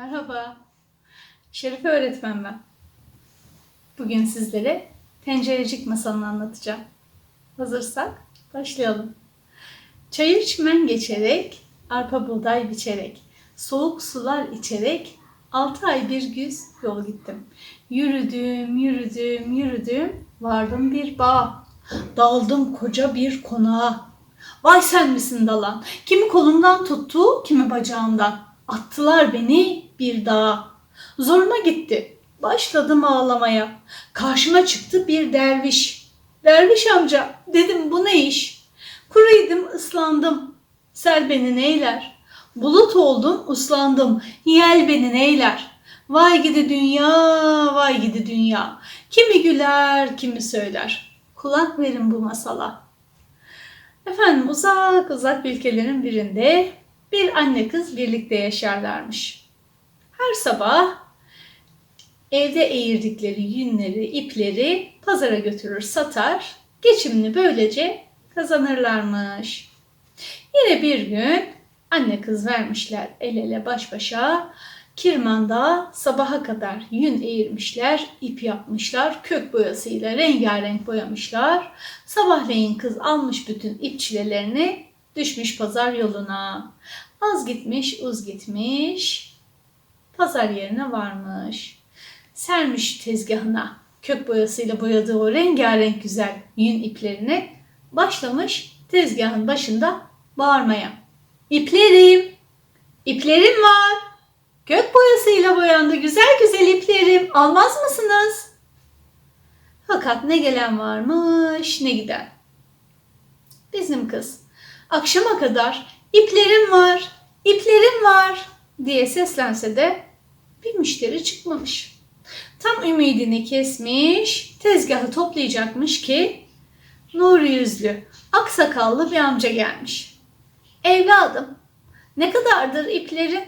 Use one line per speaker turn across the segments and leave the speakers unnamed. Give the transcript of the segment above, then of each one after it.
Merhaba. Şerife öğretmen ben. Bugün sizlere tencerecik masalını anlatacağım. Hazırsak başlayalım. Çayır çimen geçerek, arpa buğday biçerek, soğuk sular içerek, altı ay bir güz yol gittim. Yürüdüm, yürüdüm, yürüdüm, vardım bir bağ. Daldım koca bir konağa. Vay sen misin dalan? Kimi kolumdan tuttu, kimi bacağımdan. Attılar beni bir dağa. Zoruma gitti. Başladım ağlamaya. Karşıma çıktı bir derviş. Derviş amca dedim bu ne iş? Kuruyordum ıslandım. Sel beni neyler? Bulut oldum uslandım. Yel beni neyler? Vay gidi dünya, vay gidi dünya. Kimi güler, kimi söyler. Kulak verin bu masala. Efendim uzak uzak ülkelerin birinde bir anne kız birlikte yaşarlarmış. Her sabah evde eğirdikleri yünleri, ipleri pazara götürür satar, geçimini böylece kazanırlarmış. Yine bir gün anne kız vermişler el ele baş başa, Kirman'da sabaha kadar yün eğirmişler, ip yapmışlar, kök boyasıyla rengarenk boyamışlar. Sabahleyin kız almış bütün ip çilelerini, düşmüş pazar yoluna. Az gitmiş, uz gitmiş, pazar yerine varmış. Sermiş tezgahına kök boyasıyla boyadığı o rengarenk güzel yün iplerini başlamış tezgahın başında bağırmaya. İplerim, iplerim var. Kök boyasıyla boyandı güzel güzel iplerim. Almaz mısınız? Fakat ne gelen varmış ne giden. Bizim kız akşama kadar iplerim var, iplerim var diye seslense de bir müşteri çıkmamış. Tam ümidini kesmiş, tezgahı toplayacakmış ki nur yüzlü, aksakallı bir amca gelmiş. Evladım, ne kadardır iplerin?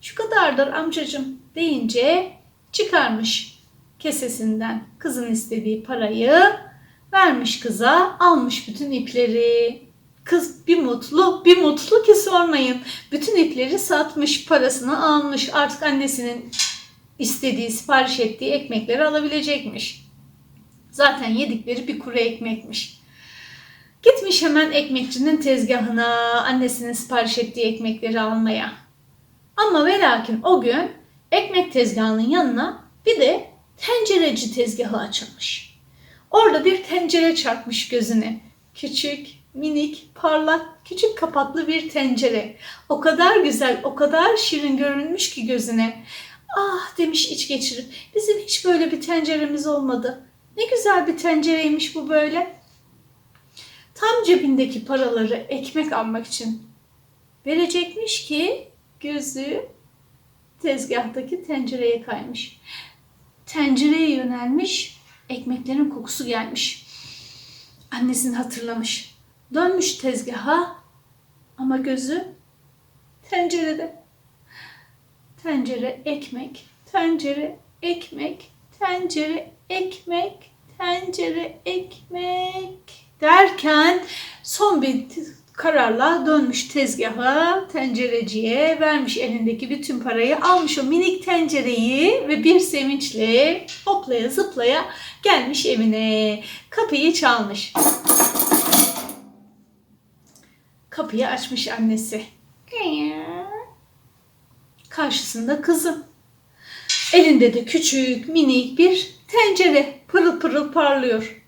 Şu kadardır amcacım deyince çıkarmış kesesinden kızın istediği parayı vermiş kıza almış bütün ipleri. Kız bir mutlu bir mutlu ki sormayın. Bütün ipleri satmış parasını almış artık annesinin istediği sipariş ettiği ekmekleri alabilecekmiş. Zaten yedikleri bir kuru ekmekmiş. Gitmiş hemen ekmekçinin tezgahına annesinin sipariş ettiği ekmekleri almaya. Ama ve lakin o gün ekmek tezgahının yanına bir de tencereci tezgahı açılmış. Orada bir tencere çarpmış gözüne. Küçük, minik, parlak, küçük kapaklı bir tencere. O kadar güzel, o kadar şirin görünmüş ki gözüne. Ah demiş iç geçirip bizim hiç böyle bir tenceremiz olmadı. Ne güzel bir tencereymiş bu böyle. Tam cebindeki paraları ekmek almak için verecekmiş ki gözü tezgahtaki tencereye kaymış. Tencereye yönelmiş, ekmeklerin kokusu gelmiş. Annesini hatırlamış. Dönmüş tezgaha ama gözü tencerede. Tencere ekmek, tencere ekmek, tencere ekmek, tencere ekmek derken son bir kararla dönmüş tezgaha, tencereciye, vermiş elindeki bütün parayı, almış o minik tencereyi ve bir sevinçle hoplaya zıplaya gelmiş evine. Kapıyı çalmış. Kapıyı açmış annesi. Karşısında kızım. Elinde de küçük, minik bir tencere pırıl pırıl parlıyor.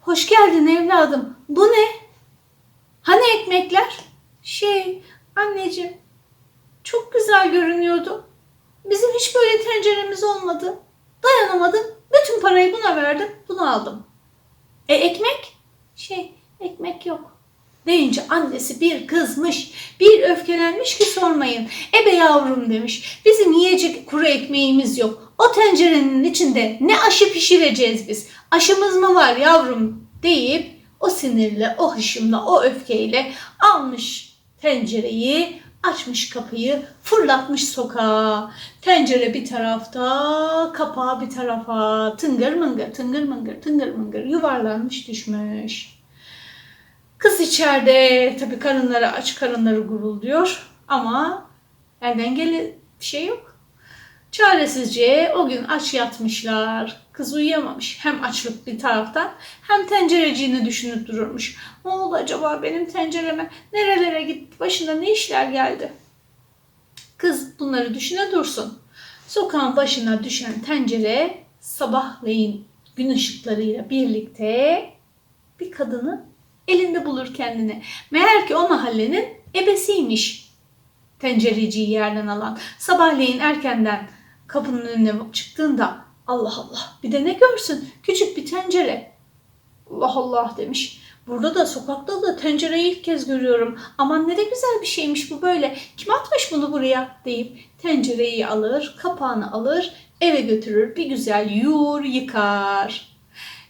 Hoş geldin evladım. Bu ne? Hani ekmekler? Şey, anneciğim çok güzel görünüyordu. Bizim hiç böyle tenceremiz olmadı. Dayanamadım. Bütün parayı buna verdim. Bunu aldım. E ekmek? Şey, ekmek yok. Deyince annesi bir kızmış, bir öfkelenmiş ki sormayın. Ebe yavrum demiş. Bizim yiyecek kuru ekmeğimiz yok. O tencerenin içinde ne aşı pişireceğiz biz? Aşımız mı var yavrum deyip o sinirle, o hışımla, o öfkeyle almış tencereyi, açmış kapıyı, fırlatmış sokağa. Tencere bir tarafta, kapağı bir tarafa. Tıngır mıngır, tıngır mıngır, tıngır mıngır yuvarlanmış düşmüş. Kız içeride tabii karınları aç, karınları gurulduyor ama elden gele, Bir şey yok. Çaresizce o gün aç yatmışlar. Kız uyuyamamış. Hem açlık bir taraftan hem tencereciğini düşünüp dururmuş. Ne oldu acaba benim tencereme? Nerelere gitti? Başına ne işler geldi? Kız bunları düşüne dursun. Sokağın başına düşen tencere sabahleyin gün ışıklarıyla birlikte bir kadını elinde bulur kendini. Meğer ki o mahallenin ebesiymiş. Tencereciyi yerden alan. Sabahleyin erkenden kapının önüne çıktığında Allah Allah bir de ne görsün küçük bir tencere. Allah Allah demiş. Burada da sokakta da tencereyi ilk kez görüyorum. Aman ne de güzel bir şeymiş bu böyle. Kim atmış bunu buraya deyip tencereyi alır, kapağını alır, eve götürür. Bir güzel yuğur, yıkar.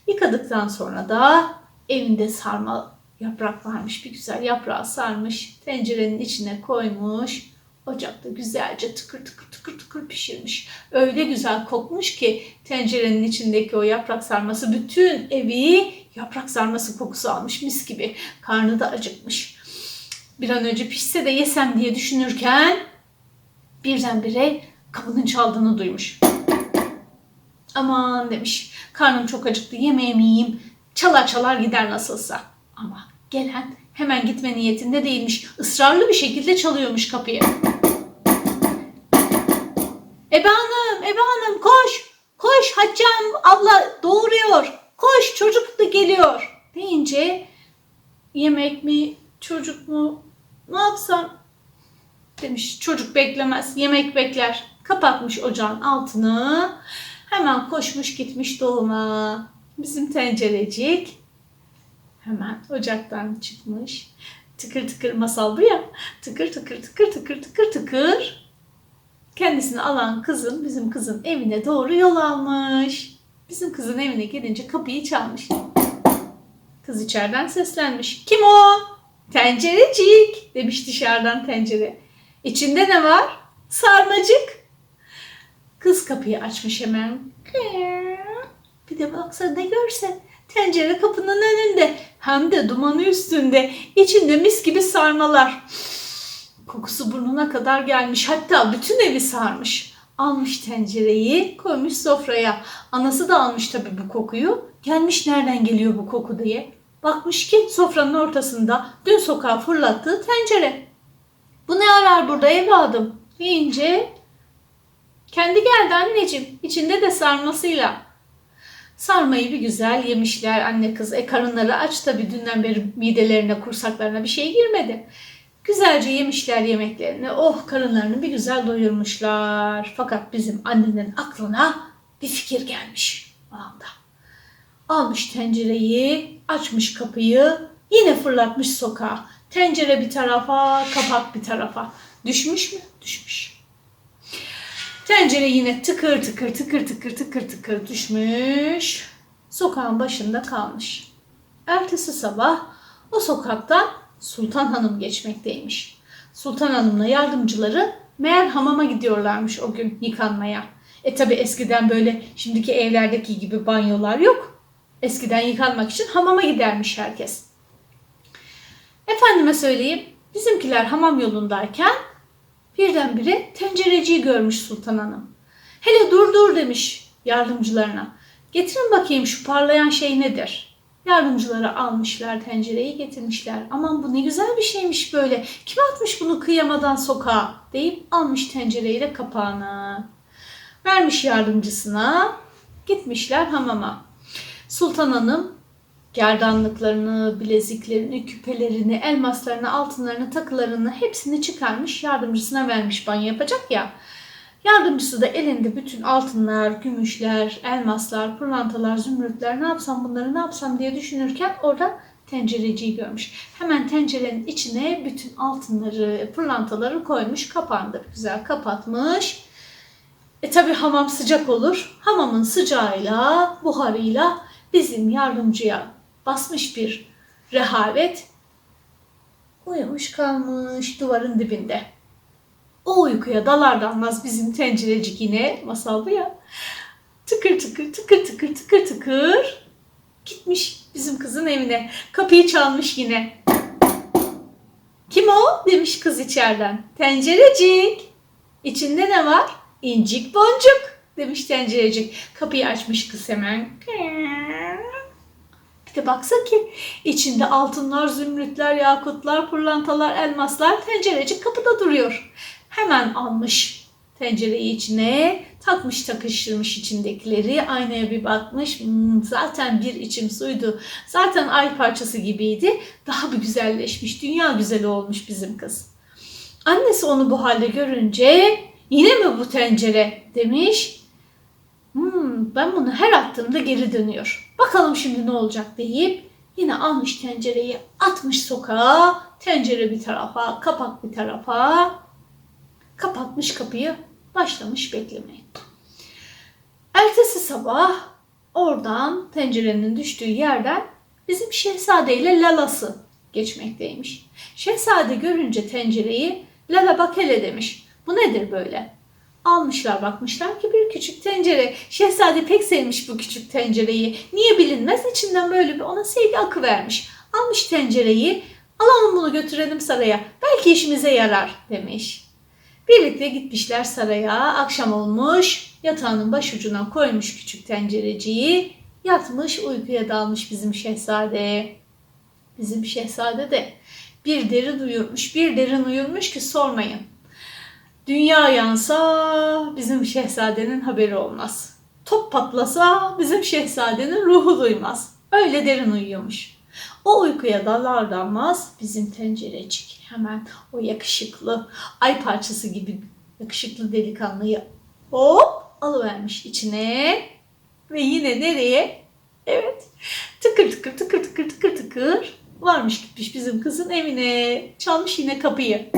Yıkadıktan sonra da evinde sarma yaprak varmış. Bir güzel yaprağı sarmış. Tencerenin içine koymuş. Ocakta güzelce tıkır tıkır tıkır tıkır pişirmiş. Öyle güzel kokmuş ki tencerenin içindeki o yaprak sarması bütün evi yaprak sarması kokusu almış mis gibi. Karnı da acıkmış. Bir an önce pişse de yesem diye düşünürken birdenbire kapının çaldığını duymuş. Aman demiş. Karnım çok acıktı. Yemeğimi yiyeyim. Çalar çalar gider nasılsa. Ama gelen hemen gitme niyetinde değilmiş. Israrlı bir şekilde çalıyormuş kapıyı. Ebe hanım, Ebe hanım koş. Koş Haccam abla doğuruyor. Koş çocuk da geliyor. Deyince yemek mi çocuk mu ne yapsam demiş. Çocuk beklemez yemek bekler. Kapatmış ocağın altını. Hemen koşmuş gitmiş doğuma. Bizim tencerecik hemen ocaktan çıkmış. Tıkır tıkır masal bu ya. Tıkır tıkır tıkır tıkır tıkır tıkır. Kendisini alan kızın bizim kızın evine doğru yol almış. Bizim kızın evine gelince kapıyı çalmış. Kız içeriden seslenmiş. Kim o? Tencerecik demiş dışarıdan tencere. İçinde ne var? Sarmacık. Kız kapıyı açmış hemen. Bir de baksa ne görse. Tencere kapının önünde. Hem de dumanı üstünde. İçinde mis gibi sarmalar. Kokusu burnuna kadar gelmiş. Hatta bütün evi sarmış. Almış tencereyi koymuş sofraya. Anası da almış tabii bu kokuyu. Gelmiş nereden geliyor bu koku diye. Bakmış ki sofranın ortasında dün sokağa fırlattığı tencere. Bu ne arar burada evladım? Deyince kendi geldi anneciğim. İçinde de sarmasıyla. Sarmayı bir güzel yemişler anne kız. E karınları aç tabii dünden beri midelerine kursaklarına bir şey girmedi. Güzelce yemişler yemeklerini. Oh karınlarını bir güzel doyurmuşlar. Fakat bizim annenin aklına bir fikir gelmiş o anda. Almış tencereyi, açmış kapıyı, yine fırlatmış sokağa. Tencere bir tarafa, kapak bir tarafa. Düşmüş mü? Düşmüş. Tencere yine tıkır tıkır tıkır tıkır tıkır tıkır düşmüş. Sokağın başında kalmış. Ertesi sabah o sokaktan Sultan Hanım geçmekteymiş. Sultan Hanım'la yardımcıları meğer hamama gidiyorlarmış o gün yıkanmaya. E tabi eskiden böyle şimdiki evlerdeki gibi banyolar yok. Eskiden yıkanmak için hamama gidermiş herkes. Efendime söyleyeyim bizimkiler hamam yolundayken birdenbire tencereciyi görmüş Sultan Hanım. Hele dur dur demiş yardımcılarına. Getirin bakayım şu parlayan şey nedir? Yardımcıları almışlar tencereyi getirmişler. Aman bu ne güzel bir şeymiş böyle. Kim atmış bunu kıyamadan sokağa deyip almış tencereyle kapağını. Vermiş yardımcısına. Gitmişler hamama. Sultan Hanım gerdanlıklarını, bileziklerini, küpelerini, elmaslarını, altınlarını, takılarını hepsini çıkarmış yardımcısına vermiş banyo yapacak ya. Yardımcısı da elinde bütün altınlar, gümüşler, elmaslar, pırlantalar, zümrütler ne yapsam bunları ne yapsam diye düşünürken orada tencereciyi görmüş. Hemen tencerenin içine bütün altınları, pırlantaları koymuş, kapandı. Güzel kapatmış. E tabi hamam sıcak olur. Hamamın sıcağıyla, buharıyla bizim yardımcıya basmış bir rehavet uyumuş kalmış duvarın dibinde. O uykuya dalar dalmaz bizim tencerecik yine masal bu ya. Tıkır tıkır tıkır tıkır tıkır tıkır gitmiş bizim kızın evine. Kapıyı çalmış yine. Kim o? demiş kız içeriden. Tencerecik. İçinde ne var? İncik boncuk demiş tencerecik. Kapıyı açmış kız hemen. De baksa ki içinde altınlar, zümrütler, yakutlar, pırlantalar, elmaslar tencerecik kapıda duruyor. Hemen almış tencereyi içine, takmış takıştırmış içindekileri, aynaya bir bakmış. Hmm, zaten bir içim suydu. Zaten ay parçası gibiydi. Daha bir güzelleşmiş. Dünya güzeli olmuş bizim kız. Annesi onu bu halde görünce yine mi bu tencere demiş. Ben bunu her attığımda geri dönüyor. Bakalım şimdi ne olacak deyip yine almış tencereyi atmış sokağa. Tencere bir tarafa, kapak bir tarafa. Kapatmış kapıyı, başlamış beklemeye. Ertesi sabah oradan tencerenin düştüğü yerden bizim şehzade ile lalası geçmekteymiş. Şehzade görünce tencereyi lala bak hele demiş. Bu nedir böyle? Almışlar bakmışlar ki bir küçük tencere. Şehzade pek sevmiş bu küçük tencereyi. Niye bilinmez içinden böyle bir ona sevgi akı vermiş. Almış tencereyi alalım bunu götürelim saraya. Belki işimize yarar demiş. Birlikte gitmişler saraya. Akşam olmuş. Yatağının başucuna koymuş küçük tencereciyi. Yatmış uykuya dalmış bizim şehzade. Bizim şehzade de bir derin uyurmuş, bir derin uyurmuş ki sormayın. Dünya yansa bizim şehzadenin haberi olmaz. Top patlasa bizim şehzadenin ruhu duymaz. Öyle derin uyuyormuş. O uykuya dalar dalmaz bizim tencerecik hemen o yakışıklı ay parçası gibi yakışıklı delikanlıyı hop alıvermiş içine ve yine nereye? Evet tıkır tıkır tıkır tıkır tıkır tıkır varmış gitmiş bizim kızın evine çalmış yine kapıyı.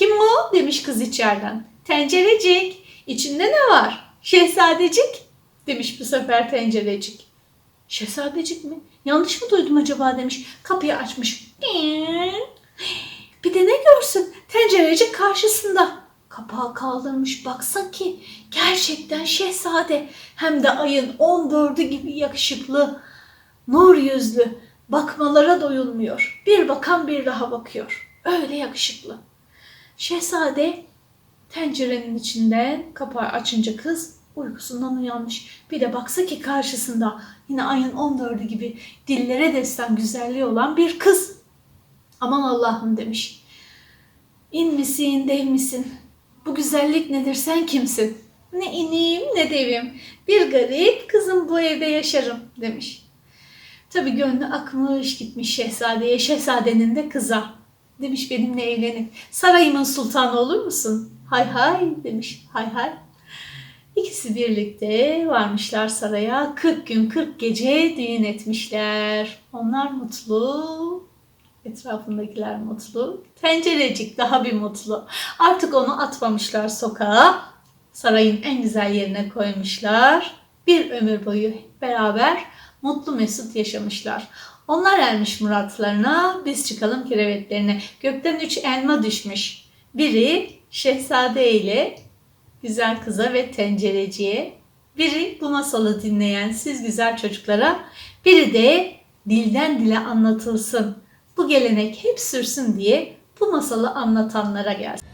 Kim o? demiş kız içeriden. Tencerecik. İçinde ne var? Şehzadecik. Demiş bu sefer tencerecik. Şehzadecik mi? Yanlış mı duydum acaba demiş. Kapıyı açmış. Bir de ne görsün? Tencerecik karşısında. Kapağı kaldırmış baksa ki gerçekten şehzade hem de ayın 14'ü gibi yakışıklı, nur yüzlü, bakmalara doyulmuyor. Bir bakan bir daha bakıyor. Öyle yakışıklı. Şehzade tencerenin içinden kapağı açınca kız uykusundan uyanmış. Bir de baksa ki karşısında yine ayın 14'ü gibi dillere destan güzelliği olan bir kız. Aman Allah'ım demiş. İn misin, dev misin? Bu güzellik nedir, sen kimsin? Ne ineyim ne devim. Bir garip kızım bu evde yaşarım demiş. Tabii gönlü akmış gitmiş şehzadeye, şehzadenin de kıza. Demiş benimle evlenin. Sarayımın sultanı olur musun? Hay hay demiş. Hay hay. İkisi birlikte varmışlar saraya. 40 gün 40 gece düğün etmişler. Onlar mutlu. Etrafındakiler mutlu. Tencerecik daha bir mutlu. Artık onu atmamışlar sokağa. Sarayın en güzel yerine koymuşlar. Bir ömür boyu beraber mutlu mesut yaşamışlar. Onlar ermiş muratlarına, biz çıkalım kirevetlerine. Gökten üç elma düşmüş. Biri şehzade ile güzel kıza ve tencereciye. Biri bu masalı dinleyen siz güzel çocuklara. Biri de dilden dile anlatılsın. Bu gelenek hep sürsün diye bu masalı anlatanlara gelsin.